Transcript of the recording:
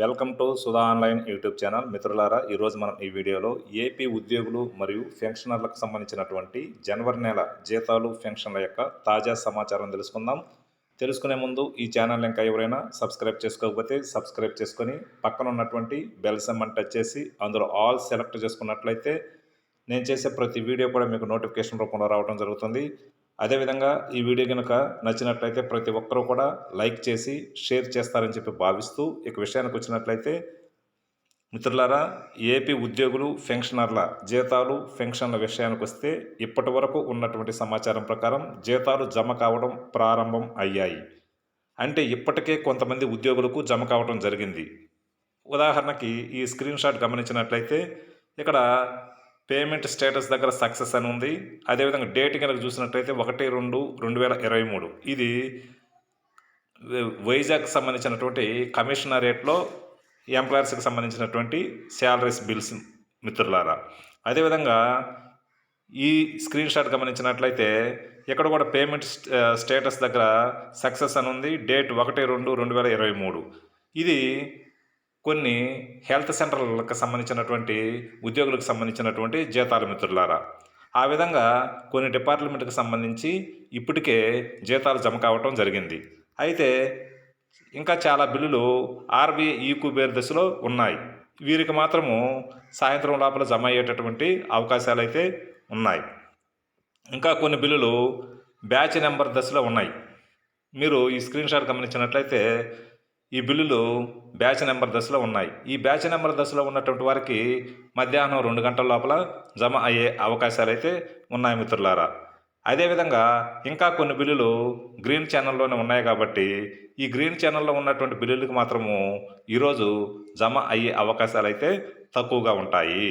Welcome to Sudha online YouTube channel. మిత్రులారా ఈరోజు మనం ఈ వీడియోలో ఏపీ ఉద్యోగులు మరియు పెన్షనర్లకు సంబంధించినటువంటి జనవరి నెల జీతాలు పెన్షన్ల యొక్క తాజా సమాచారం తెలుసుకుందాం. తెలుసుకునే ముందు ఈ ఛానల్ ఇంకా ఎవరైనా సబ్స్క్రైబ్ చేసుకోకపోతే సబ్స్క్రైబ్ చేసుకొని పక్కన ఉన్నటువంటి బెల్ సెమ్మని టచ్ చేసి అందులో ఆల్ సెలెక్ట్ చేసుకున్నట్లయితే నేను చేసే ప్రతి వీడియో కూడా మీకు నోటిఫికేషన్ రూపంలో రావడం జరుగుతుంది. అదేవిధంగా ఈ వీడియో కనుక నచ్చినట్లయితే ప్రతి ఒక్కరూ కూడా లైక్ చేసి షేర్ చేస్తారని చెప్పి భావిస్తూ ఇక విషయానికి వచ్చినట్లయితే మిత్రులారా ఏపీ ఉద్యోగులు పెన్షనర్ల జీతాలు పెన్షన్ల విషయానికి వస్తే ఇప్పటి వరకు ఉన్నటువంటి సమాచారం ప్రకారం జీతాలు జమ కావడం ప్రారంభం అయ్యాయి. అంటే ఇప్పటికే కొంతమంది ఉద్యోగులకు జమ కావడం జరిగింది. ఉదాహరణకి ఈ స్క్రీన్ షాట్ గమనించినట్లయితే ఇక్కడ పేమెంట్ స్టేటస్ దగ్గర సక్సెస్ అని ఉంది. అదేవిధంగా డేట్ కనుక చూసినట్లయితే ఒకటి రెండు రెండు వేల ఇరవై మూడు. ఇది వైజాగ్ సంబంధించినటువంటి కమిషనరేట్లో ఎంప్లాయర్స్కి సంబంధించినటువంటి శాలరీస్ బిల్స్ మిత్రులారా. అదేవిధంగా ఈ స్క్రీన్ షాట్ గమనించినట్లయితే ఇక్కడ కూడా పేమెంట్ స్టేటస్ దగ్గర సక్సెస్ అని ఉంది. డేట్ ఒకటి రెండు రెండు వేల ఇరవై మూడు. ఇది కొన్ని హెల్త్ సెంటర్లకు సంబంధించినటువంటి ఉద్యోగులకు సంబంధించినటువంటి జీతాల మిత్రులారా. ఆ విధంగా కొన్ని డిపార్ట్మెంట్కి సంబంధించి ఇప్పటికే జీతాలు జమ కావటం జరిగింది. అయితే ఇంకా చాలా బిల్లులు ఆర్బీఐ కుబేర్ దశలో ఉన్నాయి. వీరికి మాత్రము సాయంత్రం లోపల జమ అయ్యేటటువంటి అవకాశాలు అయితే ఉన్నాయి. ఇంకా కొన్ని బిల్లులు బ్యాచ్ నెంబర్ దశలో ఉన్నాయి. మీరు ఈ స్క్రీన్ షాట్ గమనించినట్లయితే ఈ బిల్లులు బ్యాచ్ నెంబర్ దశలో ఉన్నాయి. ఈ బ్యాచ్ నెంబర్ దశలో ఉన్నటువంటి వారికి మధ్యాహ్నం రెండు గంటల లోపల జమ అయ్యే అవకాశాలు అయితే ఉన్నాయి మిత్రులారా. అదేవిధంగా ఇంకా కొన్ని బిల్లులు గ్రీన్ ఛానల్లోనే ఉన్నాయి కాబట్టి ఈ గ్రీన్ ఛానల్లో ఉన్నటువంటి బిల్లులకు మాత్రము ఈరోజు జమ అయ్యే అవకాశాలు అయితే తక్కువగా ఉంటాయి.